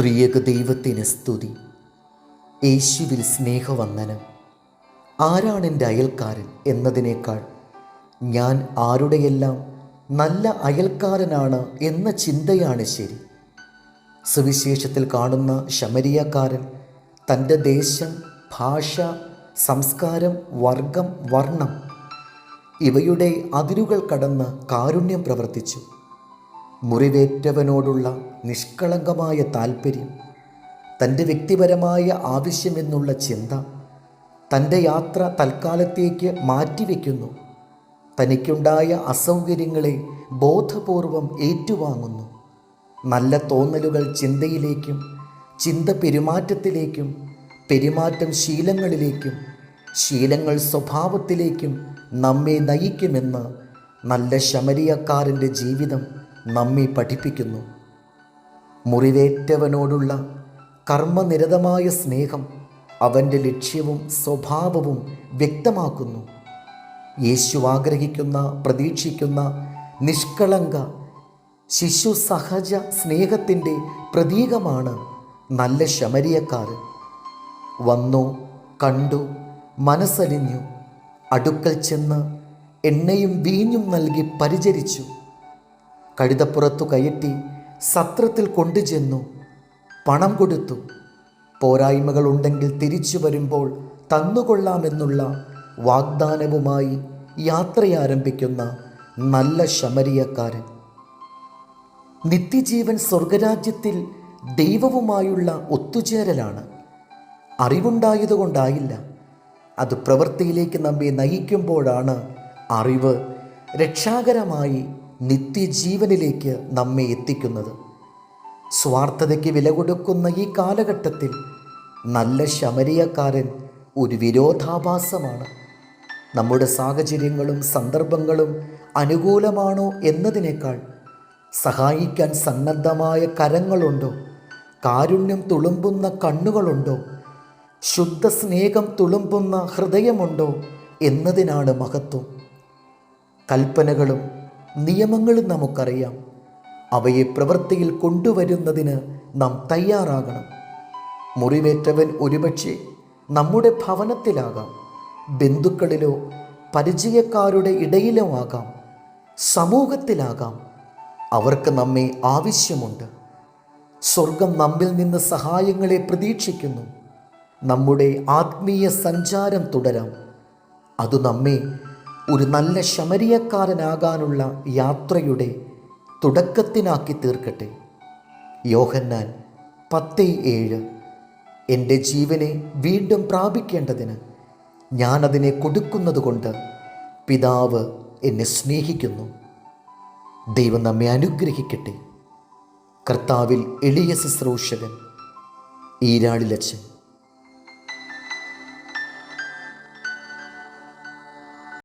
ത്രിയക ദൈവത്തിന് സ്തുതി. യേശുവിൽ സ്നേഹവന്ദനം. ആരാണ് എന്റെ അയൽക്കാരൻ എന്നതിനേക്കാൾ ഞാൻ ആരുടെയെല്ലാം നല്ല അയൽക്കാരനാണ് എന്ന ചിന്തയാണ് ശരി. സുവിശേഷത്തിൽ കാണുന്ന ശമരിയക്കാരൻ തന്റെ ദേശം ഭാഷ സംസ്കാരം വർഗം വർണം ഇവയുടെ അതിരുകൾ കടന്ന് കാരുണ്യം പ്രവർത്തിച്ചു. മുറിവേറ്റവനോടുള്ള നിഷ്കളങ്കമായ താല്പര്യം തന്റെ വ്യക്തിപരമായ ആവശ്യമെന്നുള്ള ചിന്ത തന്റെ യാത്ര തൽക്കാലത്തേക്ക് മാറ്റിവെക്കുന്നു. തനിക്കുണ്ടായ അസൗകര്യങ്ങളെ ബോധപൂർവം ഏറ്റുവാങ്ങുന്നു. നല്ല തോന്നലുകൾ ചിന്തയിലേക്കും ചിന്ത പെരുമാറ്റത്തിലേക്കും പെരുമാറ്റം ശീലങ്ങളിലേക്കും ശീലങ്ങൾ സ്വഭാവത്തിലേക്കും നമ്മെ നയിക്കുമെന്ന് നല്ല ശമരിയക്കാരന്റെ ജീവിതം നമ്മെ പഠിപ്പിക്കുന്നു. മുറിവേറ്റവനോടുള്ള കർമ്മനിരതമായ സ്നേഹം അവന്റെ ലക്ഷ്യവും സ്വഭാവവും വ്യക്തമാക്കുന്നു. യേശു ആഗ്രഹിക്കുന്ന പ്രതീക്ഷിക്കുന്ന നിഷ്കളങ്ക ശിശു സഹജ സ്നേഹത്തിന്റെ പ്രതീകമാണ് നല്ല ശമരിയക്കാർ. വന്നു കണ്ടു മനസ്സലിഞ്ഞു അടുക്കൽ ചെന്ന് എണ്ണയും വീഞ്ഞും നൽകി പരിചരിച്ചു. കഴുതപ്പുറത്തു കയറ്റി സത്രത്തിൽ കൊണ്ടുചെന്നു. പണം കൊടുത്തു. പോരായ്മകളുണ്ടെങ്കിൽ തിരിച്ചു വരുമ്പോൾ തന്നുകൊള്ളാമെന്നുള്ള വാഗ്ദാനവുമായി യാത്രയാരംഭിക്കുന്ന നല്ല ശമരിയക്കാരൻ. നിത്യജീവൻ സ്വർഗരാജ്യത്തിൽ ദൈവവുമായുള്ള ഒത്തുചേരലാണ്. അറിവുണ്ടായതുകൊണ്ടായില്ല. അത് പ്രവൃത്തിയിലേക്ക് നമ്മെ നയിക്കുമ്പോഴാണ് അറിവ് രക്ഷാകരമായി നിത്യജീവനിലേക്ക് നമ്മെ എത്തിക്കുന്നത്. സ്വാർത്ഥതയ്ക്ക് വില കൊടുക്കുന്ന ഈ കാലഘട്ടത്തിൽ നല്ല ശമരിയക്കാരൻ ഒരു വിരോധാഭാസമാണ്. നമ്മുടെ സാഹചര്യങ്ങളും സന്ദർഭങ്ങളും അനുകൂലമാണോ എന്നതിനേക്കാൾ സഹായിക്കാൻ സന്നദ്ധമായ കരങ്ങളുണ്ടോ? കാരുണ്യം തുളുമ്പുന്ന കണ്ണുകളുണ്ടോ? ശുദ്ധ സ്നേഹം തുളുമ്പുന്ന ഹൃദയമുണ്ടോ? എന്നതിനാണ് മഹത്വം. കൽപ്പനകളും നിയമങ്ങളും നമുക്കറിയാം. അവയെ പ്രവൃത്തിയിൽ കൊണ്ടുവരുന്നതിന് നാം തയ്യാറാകണം. മുറിവേറ്റവൻ ഒരുപക്ഷെ നമ്മുടെ ഭവനത്തിലാകാം. ബന്ധുക്കളിലോ പരിചയക്കാരുടെ ഇടയിലോ ആകാം. സമൂഹത്തിലാകാം. അവർക്ക് നമ്മെ ആവശ്യമുണ്ട്. സ്വർഗം നമ്മിൽ നിന്ന് സഹായങ്ങളെ പ്രതീക്ഷിക്കുന്നു. നമ്മുടെ ആത്മീയ സഞ്ചാരം തുടരാം. അത് നമ്മെ ഒരു നല്ല ശമരിയക്കാരനാകാനുള്ള യാത്രയുടെ തുടക്കത്തിനാക്കി തീർക്കട്ടെ. യോഹന്നാൻ പത്ത് ഏഴ്. എന്റെ ജീവനെ വീണ്ടും പ്രാപിക്കേണ്ടതിന് ഞാനതിനെ കൊടുക്കുന്നത് കൊണ്ട് പിതാവ് എന്നെ സ്നേഹിക്കുന്നു. ദൈവം നമ്മെ അനുഗ്രഹിക്കട്ടെ. കർത്താവിൽ എളിയ ശുശ്രൂഷകൻ ഈരാളിലച്ചൻ